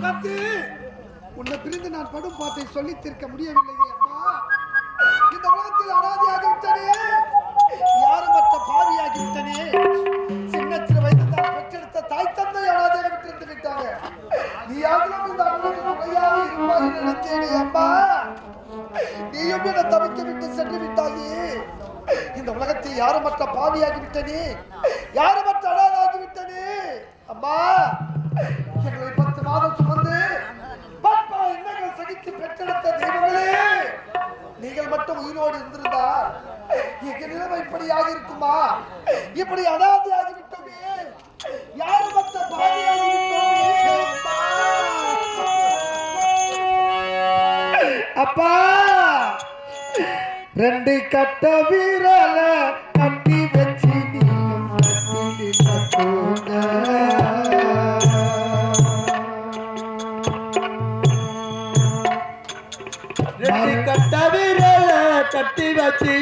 சுகத்து உன்னை பிரிந்து நான் படும் பாத்தை சொல்லி தீர்க்க முடியவில்லை அம்மா. இந்த உலகத்தில் அனாதியாகி விட்டனே. யாருமற்ற பாவியாகி விட்டனே? சின்ன சிறு வயதில் தான் பெற்றெடுத்த தாய் தந்தை அனாதையாக விட்டிருந்து விட்டாங்க. நீ யாரும் இந்த அண்ணனுக்கு இருப்பாய் நினைத்தேனே அம்மா. நீயும் என்னை தவிக்க விட்டு சென்று விட்டாயே. இந்த உலகத்தில் யாருமற்ற பாவியாகி விட்டனே? யாருமற்ற அனாதாகி விட்டனே? அம்மா இப்படியாக இருக்குமா இப்படி அனாதையாகி விட்டோமே யாரு பாவியாகி அம்மா. அப்பா! ரெண்டு கட்ட வீரல கட்டி வச்சு தூங்க ரெண்டு கட்ட விரல கட்டி வச்சு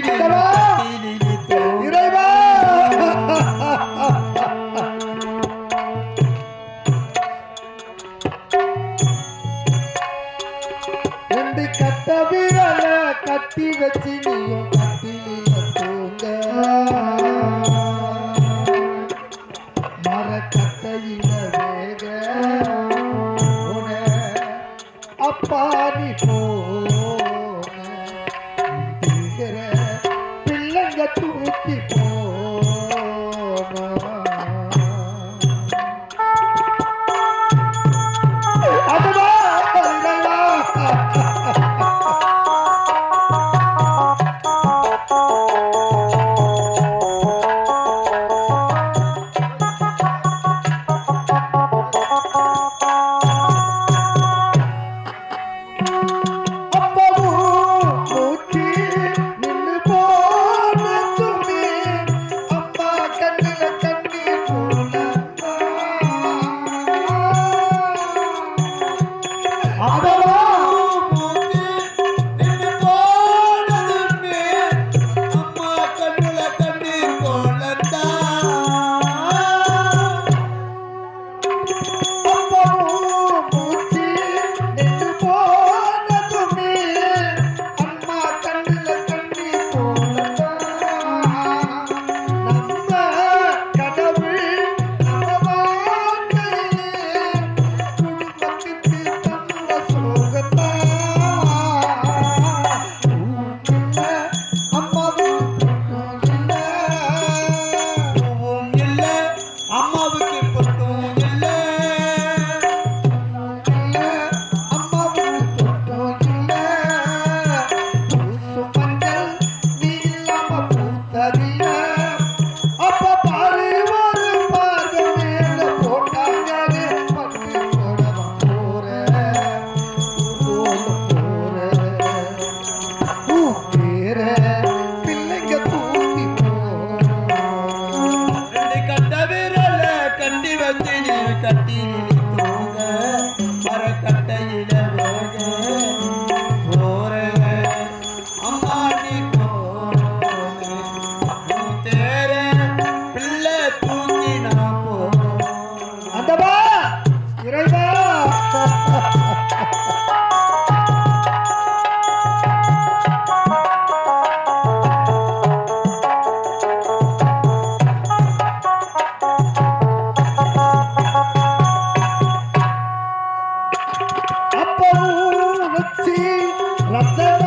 Let's.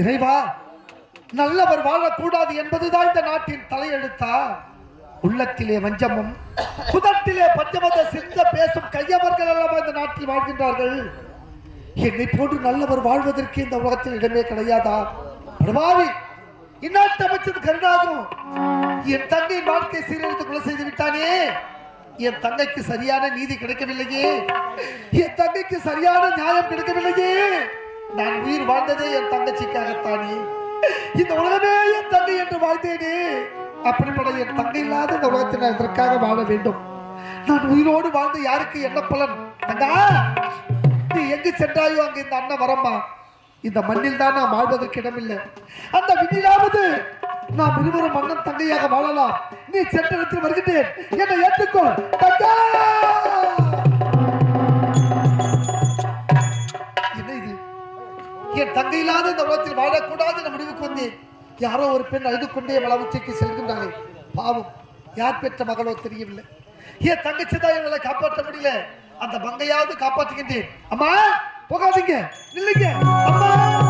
இறைவா நல்லவர் வாழக்கூடாது என்பதுதான் இந்த நாட்டின் தலையெழுத்தா? உள்ளத்திலே வஞ்சமும் புதத்திலே பஞ்சமத சிந்த பேசும் கையவர்கள் அல்லவா இந்த நாட்டில் வாழ்கின்றார்கள்? என்னை போன்று நல்லவர் வாழ்வதற்கு இந்த உலகத்தில் இடமே கிடையாதா? பிரபாவி இந்நாட்டு அமைச்சர் கருணாகும் என் தங்கையின் வாழ்க்கை சீரழித்து கொலை செய்து விட்டானே? என் தங்கைக்கு சரியான நீதி கிடைக்கவில்லையே? என் தங்கைக்கு சரியான நியாயம் கிடைக்கவில்லையே? நான் உயிர் வாழ்ந்ததே என் தங்கச்சிக்காகத்தானே. இந்த உலகமே என் தங்கை என்று வாழ்ந்தேனே. அப்படிப்பட என் தங்கை இல்லாத இந்த உலகத்தில் நான் இதற்காக வாழ வேண்டும்? நான் உயிரோடு வாழ்ந்து யாருக்கு என்ன பலன்? தங்கா நீ எங்கு சென்றாயோ அங்கே இந்த அண்ணன் வரம்மா. இந்த மண்ணில் தான் நாம் வாழ்வதற்கு இடமில்லை. அந்த விண்ணிலாவது நாம் இருவரும் மன்னன் தங்கையாக வாழலாம். நீ சென்ற இடத்தில் வருகிட்டேன் என்னை ஏற்றுக்கொள் தங்கா! என் தங்கை இல்லாத இந்த உலகத்தில் வாழக்கூடாது என்ற முடிவுக்கு வந்தேன் யாரோ ஒரு பெண் அழுது கொண்டே வளர்ச்சிக்கு செல்கின்றாளே. பாவம். யார் பெற்ற மகளோ தெரியவில்லை. ஏன் தங்கச்சி தான் எங்களை காப்பாற்ற முடியல. அந்த மங்கையாவது காப்பாற்றுகின்றேன். அம்மா போகாதீங்க. நில்லுங்க. அம்மா.